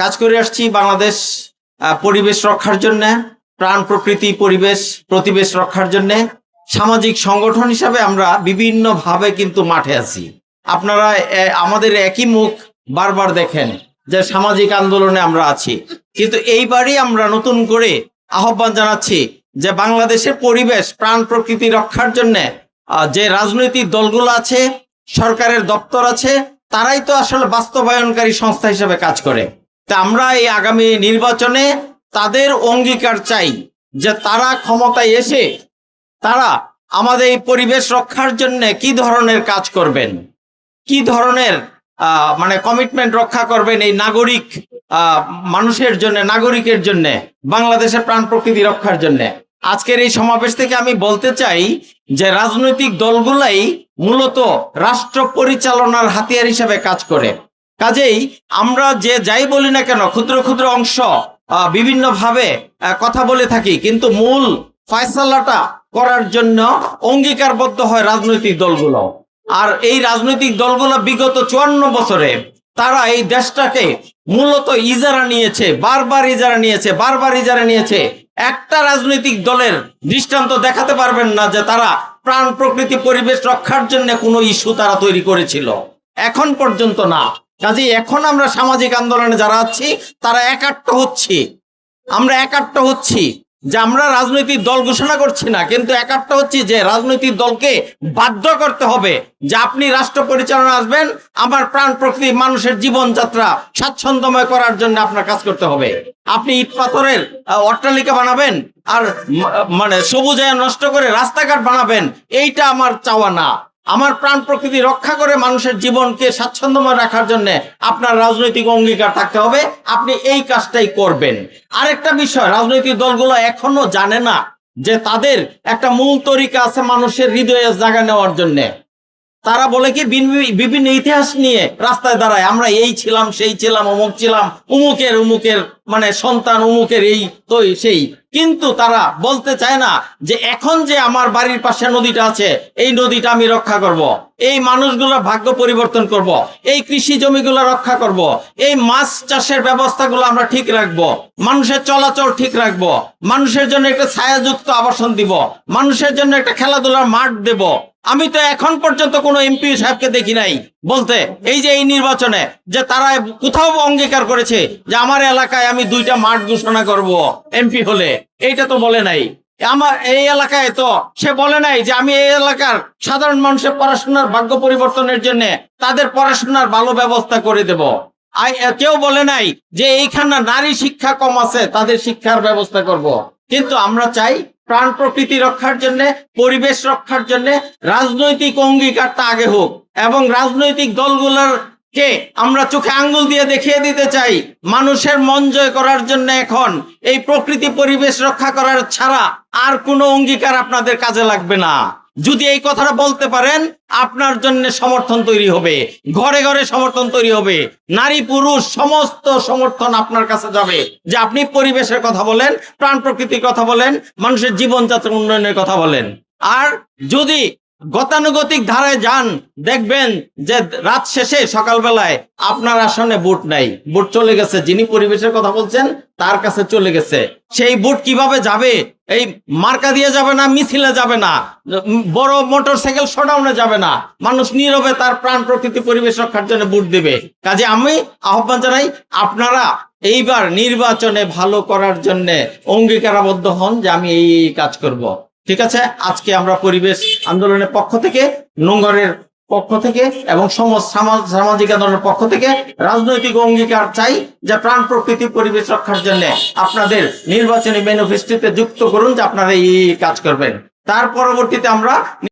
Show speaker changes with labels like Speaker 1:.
Speaker 1: কাজ করে আসছি বাংলাদেশ পরিবেশ রক্ষার জন্য, প্রাণ প্রকৃতি পরিবেশ, প্রতিবেশ রক্ষার জন্য। সামাজিক সংগঠন হিসাবে আমরা বিভিন্ন ভাবে কিন্তু মাঠে আছি। আপনারা আমাদের একই মুখ বারবার দেখেন যে সামাজিক আন্দোলনে আমরা আছি। কিন্তু এইবারই আমরা নতুন করে আহ্বান জানাচ্ছি যে বাংলাদেশের পরিবেশ, প্রাণ প্রকৃতি রক্ষার জন্য যে রাজনৈতিক দলগুলো আছে, সরকারের দপ্তর আছে, তারাই তো আসলে বাস্তবায়নকারী সংস্থা হিসেবে কাজ করে। তা আমরা এই আগামী নির্বাচনে তাদের অঙ্গীকার চাই যে তারা ক্ষমতায় এসে তারা আমাদের এই পরিবেশ রক্ষার জন্য কি ধরনের কাজ করবেন? কি ধরনের মানে কমিটমেন্ট রক্ষা করবেন এই নাগরিক মানুষের জন্য, নাগরিকের জন্য, বাংলাদেশের প্রাণ প্রকৃতি রক্ষার জন্য? আজকের এই সমাবেশ থেকে আমি বলতে চাই যে রাজনৈতিক দলগুলাই মূলত রাষ্ট্র পরিচালনার হাতিয়ার হিসেবে কাজ করে। কাজেই আমরা যে যাই বলি না কেন, ক্ষুদ্র ক্ষুদ্র অংশ বিভিন্নভাবে কথা বলে থাকি, কিন্তু মূল ফয়সালাটা করার জন্য অঙ্গীকারবদ্ধ হয় রাজনৈতিক দলগুলো। আর এই রাজনৈতিক দলগুলো বিগত চুয়ান্ন বছরে তারা এই দেশটাকে মূলত ইজারা নিয়েছে, বারবার ইজারা নিয়েছে, বারবার ইজারা নিয়েছে। একটা রাজনৈতিক দলের দৃষ্টান্ত দেখাতে পারবেন না যে তারা প্রাণ প্রকৃতি পরিবেশ রক্ষার জন্য কোনো ইস্যু তারা তৈরি করেছিল। এখন পর্যন্ত না। কাজে এখন আমরা সামাজিক আন্দোলনে যারা আছি, তারা একাট্ট হচ্ছি। আমরা একাট্ট হচ্ছি যে আমরা রাজনৈতিক দল ঘোষণা করছি না, কিন্তু একাট্ট হচ্ছি যে রাজনৈতিক দলকে বাধ্য করতে হবে যে আপনি রাষ্ট্র পরিচালনা আসবেন, আমার প্রাণ প্রকৃতি মানুষের জীবনযাত্রা স্বাচ্ছন্দ্যময় করার জন্য আপনার কাজ করতে হবে। আপনি ইট পাথরের অট্টালিকা বানাবেন আর মানে সবুজায় নষ্ট করে রাস্তাঘাট বানাবেন, এইটা আমার চাওয়া না। আমার প্রাণ প্রকৃতি রক্ষা করে মানুষের জীবনকে স্বাচ্ছন্দ্যময় রাখার জন্য আপনার রাজনৈতিক অঙ্গীকার থাকতে হবে। আপনি এই কাজটাই করবেন। আরেকটা বিষয়, রাজনৈতিক দলগুলো এখনও জানে না যে তাদের একটা মূল তরিকা আছে মানুষের হৃদয়ে জায়গা নেওয়ার জন্য। তারা বলে কি বিভিন্ন ইতিহাস নিয়ে রাস্তায় দাঁড়ায়। আমরা এই ছিলাম, সেই ছিলাম, অমুক ছিলাম, উমুকের উমুকের মানে সন্তান উমুকের এই তো সেই কিন্তু তারা বলতে চায় না যে এখন যে আমার বাড়ির পাশে নদীটা আছে, এই নদীটা আমি রক্ষা করব। এই মানুষগুলোর ভাগ্য পরিবর্তন করব। এই কৃষি জমিগুলো রক্ষা করব। এই মাছ চাষের ব্যবস্থাগুলো আমরা ঠিক রাখব মানুষের চলাচল ঠিক রাখব মানুষের জন্য একটা ছায়াযুক্ত আবাসন দিব মানুষের জন্য একটা খেলাধুলার মাঠ দেব আমি তো এখন পর্যন্ত কোনো এমপি সাহেবকে দেখি নাই বলতে, এই যে এই নির্বাচনে যে তারা কোথাও অঙ্গীকার করেছে যে আমার এলাকায় আমি দুইটা মাঠ ঘোষণা করব এমপি হলে। এইটা তো বলে নাই। আমার এই এলাকায় তো সে বলে নাই যে আমি এই এলাকার সাধারণ মানুষের পড়াশোনার ভাগ্য পরিবর্তনের জন্য তাদের পড়াশোনার ভালো ব্যবস্থা করে দেব। কেউ বলে নাই যে এইখানে নারী শিক্ষা কম আছে, তাদের শিক্ষার ব্যবস্থা করব। কিন্তু আমরা চাই প্রাণ প্রকৃতি রক্ষার জন্য, পরিবেশ রক্ষার জন্য রাজনৈতিক অঙ্গীকারটা আগে হোক এবং রাজনৈতিক দলগুলোর কে? আমরা চোখে আঙ্গুল দিয়ে দেখিয়ে দিতে চাই, মানুষের মন জয় করার জন্য এখন এই প্রকৃতি পরিবেশ রক্ষা করার ছাড়া আর কোনো অঙ্গীকার আপনাদের কাজে লাগবে না। যদি এই কথাটা বলতে পারেন, আপনার জন্য সমর্থন তৈরি হবে, ঘরে ঘরে সমর্থন তৈরি হবে, নারী পুরুষ সমস্ত সমর্থন আপনার কাছে যাবে। যে আপনি পরিবেশের কথা বলেন, প্রাণ প্রকৃতির কথা বলেন, মানুষের জীবনযাত্রা উন্নয়নের কথা বলেন। আর যদি গতানুগতিক ধারায় যান, দেখবেন যে রাত শেষে সকালবেলায় আপনার আসনে বুট নাই। বুট চলে গেছে, যিনি পরিবেশের কথা বলছেন, তার কাছে চলে গেছে। সেই বুট কীভাবে যাবে? এই মার্কা দিয়ে যাবে না, মিছিলে যাবে না, বড় মোটর সাইকেল শোডাউনে যাবে না। মানুষ নীরবে তার প্রাণ প্রকৃতি পরিবেশ রক্ষার জন্য বুট দেবে। কাজে আমি আহ্বান জানাই, আপনারা এইবার নির্বাচনে ভালো করার জন্য অঙ্গীকারাবদ্ধ হন যে আমি এই এই কাজ করব। ঠিক আছে? আজকে আমরা পরিবেশ আন্দোলনের পক্ষ থেকে, নোংরের পক্ষ থেকে এবং সমাজ সামা- সামাজিক আন্দোলনের পক্ষ থেকে রাজনৈতিক অঙ্গীকার চাই যে প্রাণ প্রকৃতি পরিবেশ রক্ষার জন্য আপনাদের নির্বাচনী ম্যানিফেস্টোতে যুক্ত করুন যে আপনারা এই কাজ করবেন। তার পরবর্তীতে আমরা